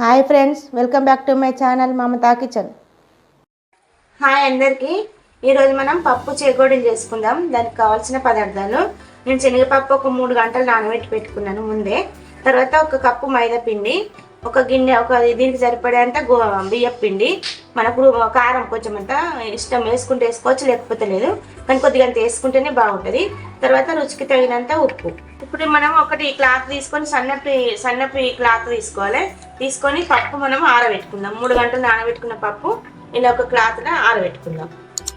Hi friends welcome back to my channel Mamata kitchen. Hi అందరికీ. ఈరోజు మనం పప్పు చేగోడీలు చేసుకుందాం. దానికి కావాల్సిన పదార్థాలు. నేను శనగపప్పు ఒక మూడు గంటలు నానబెట్టి పెట్టుకున్నాను ముందే. తర్వాత ఒక కప్పు మైదా పిండి ఒక గిన్నె ఒక దీనికి సరిపడేంత గో బియ్యం పిండి మనకు కారం కొంచెం అంత ఇష్టం వేసుకుంటే వేసుకోవచ్చు లేకపోతే లేదు. కానీ కొద్దిగా అంత వేసుకుంటేనే బాగుంటుంది. తర్వాత రుచికి తగినంత ఉప్పు. ఇప్పుడు మనం ఒకటి క్లాత్ తీసుకొని సన్నపి సన్నపి క్లాత్ తీసుకోవాలి. తీసుకొని పప్పు మనం ఆరబెట్టుకుందాం. మూడు గంటలు నానబెట్టుకున్న పప్పు ఇలా ఒక క్లాత్లో ఆరబెట్టుకుందాం.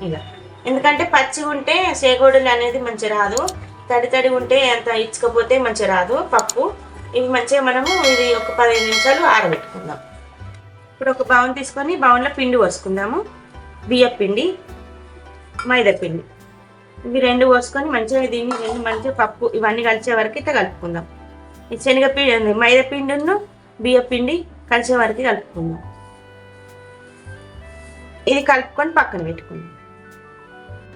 ఇలా. ఎందుకంటే పచ్చి ఉంటే సేగోడలు అనేది మంచి రాదు. తడి తడి ఉంటే అంత ఇచ్చకపోతే మంచి రాదు పప్పు. ఇవి మంచిగా మనము ఇది ఒక పదిహేను నిమిషాలు ఆరబెట్టుకుందాం. ఇప్పుడు ఒక బౌన్ తీసుకొని బౌన్లో పిండి పోసుకుందాము. బియ్య పిండి మైదా పిండి. ఇవి రెండు పోసుకొని మంచిగా దీన్ని రెండు మంచిగా పప్పు ఇవన్నీ కలిసే వరకు అయితే కలుపుకుందాం. ఈ శనగపిండి మైదా పిండిను బియ్య పిండి కలిసే వరకు కలుపుకుందాం. ఇది కలుపుకొని పక్కన పెట్టుకుందాం.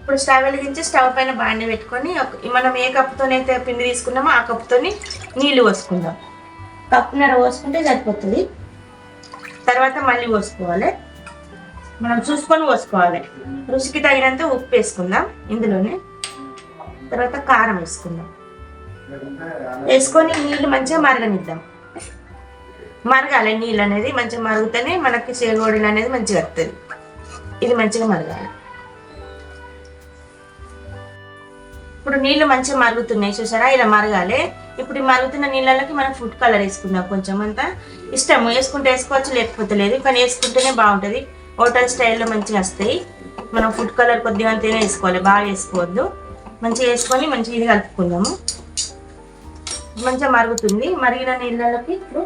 ఇప్పుడు స్టవ్ వెలిగించి స్టవ్ పైన బాండి పెట్టుకొని మనం ఏ కప్పుతోనైతే పిండి తీసుకున్నామో ఆ కప్పుతోని నీళ్ళు పోసుకుందాం. కప్పున్నర పోసుకుంటే సరిపోతుంది. తర్వాత మళ్ళీ పోసుకోవాలి. మనం చూసుకొని పోసుకోవాలి. రుచికి తగినంత ఉప్పు వేసుకుందాం ఇందులోనే. తర్వాత కారం వేసుకుందాం. వేసుకొని నీళ్ళు మంచిగా మరగనిద్దాం. మరగాలి నీళ్ళు అనేది మంచిగా మరుగుతూనే మనకి చేగోడీలు అనేది మంచిగా వస్తుంది ఇది మంచిగా మరగాలి. ఇప్పుడు నీళ్ళు మంచిగా మరుగుతున్నాయి చూసారా? ఇలా మరగాలి. ఇప్పుడు ఈ మరుగుతున్న నీళ్ళలోకి మనం ఫుడ్ కలర్ వేసుకుందాం కొంచెం అంతా. ఇష్టం వేసుకుంటే వేసుకోవచ్చు లేకపోతే లేదు. కానీ వేసుకుంటేనే బాగుంటుంది. హోటల్ స్టైల్లో మంచిగా వస్తాయి. మనం ఫుడ్ కలర్ కొద్దిగా అంతేనే వేసుకోవాలి. బాగా వేసుకోవద్దు. మంచిగా వేసుకొని మంచిగా ఇది కలుపుకుందాము. మంచిగా మరుగుతుంది. మరిగిన నీళ్ళలోకి ఇప్పుడు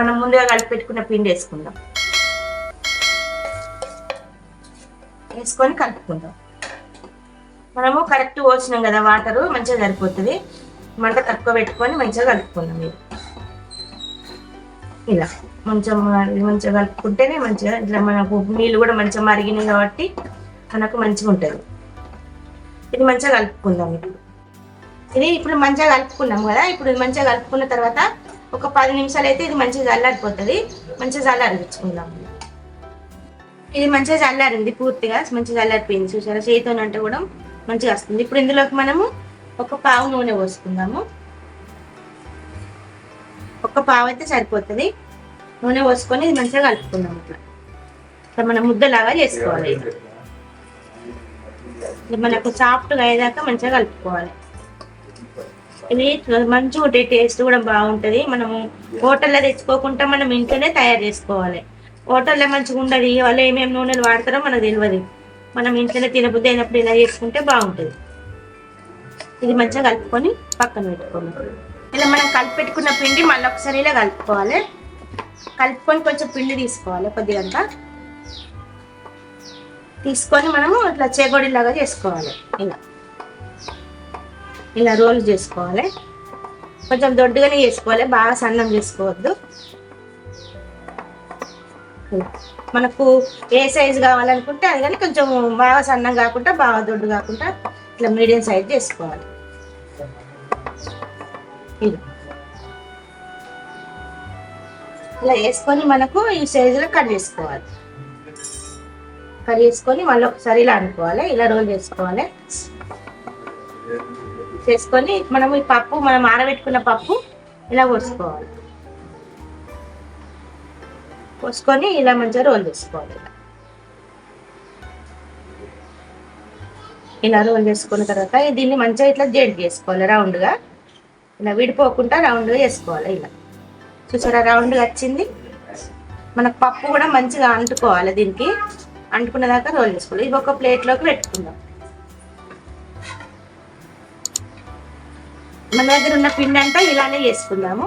మనం ముందుగా కలిపి పెట్టుకున్న పిండి వేసుకుందాం. వేసుకొని కలుపుకుందాం. మనము కరెక్ట్ పోసినాం కదా వాటరు మంచిగా సరిపోతుంది. మంట తక్కువ పెట్టుకొని మంచిగా కలుపుకుందాం ఇది ఇలా మంచిగా మంచిగా కలుపుకుంటేనే మంచిగా ఇట్లా మనకు నీళ్ళు కూడా మంచిగా మరిగినాయి కాబట్టి మనకు మంచిగా ఉంటుంది. ఇది మంచిగా కలుపుకుందాం ఇప్పుడు. ఇది ఇప్పుడు మంచిగా కలుపుకున్నాం కదా ఇప్పుడు ఇది మంచిగా కలుపుకున్న తర్వాత ఒక పది నిమిషాలు అయితే ఇది మంచిగా చల్లారిపోతుంది. మంచిగా చల్లారించుకుందాం ఇది మంచిగా చల్లారింది పూర్తిగా మంచిగా చల్లారిపోయింది చూసారా? చేతితో అంటే కూడా మంచిగా వస్తుంది. ఇప్పుడు ఇందులోకి మనము ఒక పావు నూనె పోసుకుందాము. ఒక పావు అయితే సరిపోతుంది. నూనె పోసుకొని ఇది మంచిగా కలుపుకుందాం ఇట్లా. ఇట్లా మనం ముద్దలాగా చేసుకోవాలి. ఇది. మనకు సాఫ్ట్గా అయ్యేదాకా మంచిగా కలుపుకోవాలి. ఇది మంచిగా ఉంటాయి టేస్ట్ కూడా బాగుంటుంది. మనము హోటల్లో తెచ్చుకోకుండా మనం ఇంట్లోనే తయారు చేసుకోవాలి. హోటల్లో మంచిగా ఉండదు. వాళ్ళు ఏమేమి నూనెలు వాడతారో మనకు తెలియదు మనం ఇంట్లోనే తినబుద్ధి అయినప్పుడు ఇలా చేసుకుంటే బాగుంటుంది. ఇది మంచిగా కలుపుకొని పక్కన పెట్టుకోవాలి. ఇలా మనం కలిపి పెట్టుకున్న పిండి మళ్ళీ ఒకసారి ఇలా కలుపుకోవాలి. కలుపుకొని కొంచెం పిండి తీసుకోవాలి కొద్దిగంతా. తీసుకొని మనము ఇట్లా చేగోడిలాగా చేసుకోవాలి. ఇలా. ఇలా రోల్ చేసుకోవాలి. కొంచెం దొడ్డుగానే చేసుకోవాలి. బాగా సన్నం చేసుకోవద్దు. మనకు ఏ సైజు కావాలనుకుంటే అది కానీ కొంచెం బాగా సన్నం కాకుండా బాగా దొడ్డు కాకుండా ఇట్లా మీడియం సైజ్ చేసుకోవాలి. ఇది. ఇలా వేసుకొని మనకు ఈ సైజులో కట్ చేసుకోవాలి. కట్ చేసుకొని మళ్ళీ ఒకసారి ఇలా అనుకోవాలి. ఇలా రోల్ చేసుకోవాలి. చేసుకొని మనం ఈ పప్పు మనం ఆరబెట్టుకున్న పప్పు ఇలా పోసుకోవాలి పోసుకొని ఇలా మంచిగా రోల్ చేసుకోవాలి. ఇలా. ఇలా రోల్ చేసుకున్న తర్వాత దీన్ని మంచిగా ఇట్లా జెడ్ చేసుకోవాలి రౌండ్గా. ఇలా విడిపోకుండా రౌండ్గా చేసుకోవాలి ఇలా. చూసారా రౌండ్గా వచ్చింది. మనకు పప్పు కూడా మంచిగా అంటుకోవాలి దీనికి. అంటుకున్న దాకా రోల్ చేసుకోవాలి. ఇది ఒక ప్లేట్లోకి పెట్టుకుందాం. మన దగ్గర ఉన్న పిండి అంతా ఇలానే చేసుకుందాము.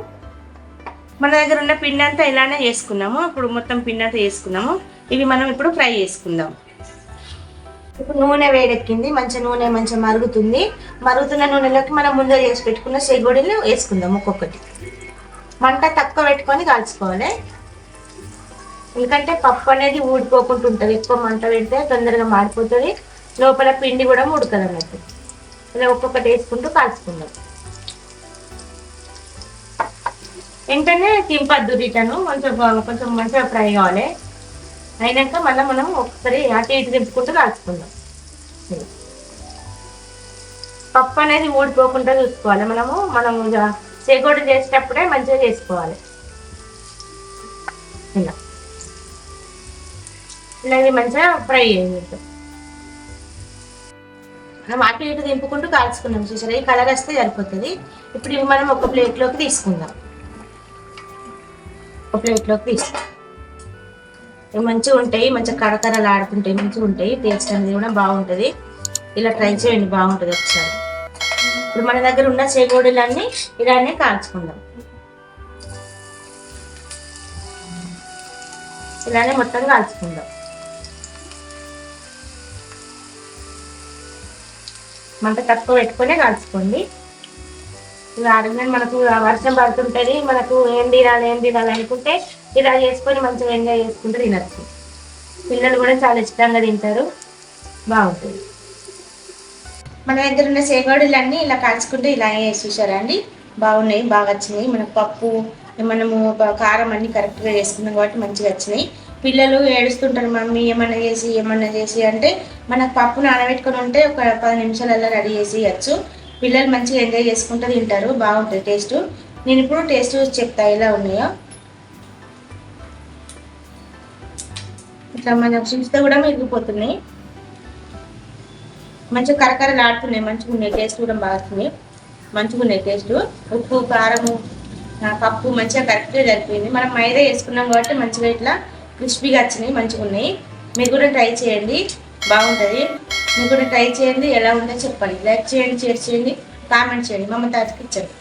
మన దగ్గర ఉన్న పిండి అంతా ఇలానే చేసుకున్నాము ఇప్పుడు మొత్తం పిండి అంతా చేసుకున్నాము ఇవి మనం ఇప్పుడు ఫ్రై చేసుకుందాం. ఇప్పుడు నూనె వేడెక్కింది మంచి నూనె మంచిగా మరుగుతుంది. మరుగుతున్న నూనెలోకి మనం ముందే చేసి పెట్టుకున్న చెగుడిని వేసుకుందాం ఒక్కొక్కటి. మంట తక్కువ పెట్టుకొని కాల్చుకోవాలి. ఎందుకంటే పప్పు అనేది ఊడిపోకుండా ఉంటుంది. ఎక్కువ మంట పెడితే తొందరగా మాడిపోతుంది. లోపల పిండి కూడా ఉడకదు అన్నట్టు ఇలా ఒక్కొక్కటి వేసుకుంటూ కాల్చుకుందాం. వెంటనే తింపద్దు రిటర్న్ కొంచెం కొంచెం మంచిగా ఫ్రై కావాలి. అయినాక మళ్ళీ మనం ఒకసారి అటు ఇటు తిప్పుకుంటూ కాల్చుకుందాం పప్పు అనేది ఊడిపోకుండా చూసుకోవాలి. మనము మనం చేగోడు చేసేటప్పుడే మంచిగా చేసుకోవాలి. ఇలా. ఇలా ఇది మంచిగా ఫ్రై అయ్యింది మనం అటు ఇటు దింపుకుంటూ కాల్చుకున్నాం చూసారా? ఈ కలర్ వస్తే సరిపోతుంది. ఇప్పుడు ఇవి మనం ఒక ప్లేట్లోకి తీసుకుందాం. ఒక ప్లేట్లోకి తీసుకు. మంచిగా ఉంటాయి మంచిగా కరకరలు ఆడుతుంటాయి మంచిగా ఉంటాయి. టేస్ట్ అనేది కూడా బాగుంటుంది. ఇలా ట్రై చేయండి బాగుంటుంది ఒకసారి. ఇప్పుడు మన దగ్గర ఉన్న చేగోడీలన్నీ ఇలానే కాల్చుకుందాం. ఇలానే మొత్తం కాల్చుకుందాం. మంట తక్కువ పెట్టుకునే కాల్చుకోండి. ఇలా అడిగిన మనకు వర్షం పడుతుంటది మనకు ఏం తినాలి ఏం తినాలి అనుకుంటే ఇలా చేసుకొని మంచిగా ఎంజాయ్ చేసుకుంటూ తినచ్చు. పిల్లలు కూడా చాలా ఇష్టంగా తింటారు. బాగుంటుంది. మన దగ్గర ఉన్న సేగోడీలన్నీ ఇలా కాల్చుకుంటే ఇలా చూసారా అండి? బాగున్నాయి బాగా వచ్చినాయి. మనకు పప్పు మనము కారం అన్ని కరెక్ట్గా చేసుకున్నాం కాబట్టి మంచిగా వచ్చినాయి. పిల్లలు ఏడుస్తుంటారు మమ్మీ ఏమన్నా చేసి ఏమన్నా చేసి అంటే మనకు పప్పు నానబెట్టుకొని ఉంటే ఒక పది నిమిషాలలో రెడీ చేసి ఇవ్వచ్చు పిల్లలు మంచిగా ఎంజాయ్ చేసుకుంటూ తింటారు బాగుంటుంది టేస్ట్ నేను ఇప్పుడు టేస్ట్ చెప్తా ఎలా ఉన్నాయో. ఇట్లా మన చూస్తే కూడా మెరిగిపోతున్నాయి. మంచిగా కరకరలు ఆడుతున్నాయి మంచిగా ఉన్నాయి టేస్ట్ కూడా బాగుంది మంచిగా ఉన్నాయి టేస్ట్ ఉప్పు కారము పప్పు మంచిగా కరెక్ట్గా జరిపోయింది మనం మైదా వేసుకున్నాం కాబట్టి మంచిగా ఇట్లా క్రిస్పీగా వచ్చినాయి మంచిగా ఉన్నాయి. మీరు కూడా ట్రై చేయండి బాగుంటుంది. మీరు కూడా ట్రై చేయండి ఎలా ఉందో చెప్పండి. లైక్ చేయండి షేర్ చేయండి కామెంట్ చేయండి. మమ్మ తాతకి ఇచ్చండి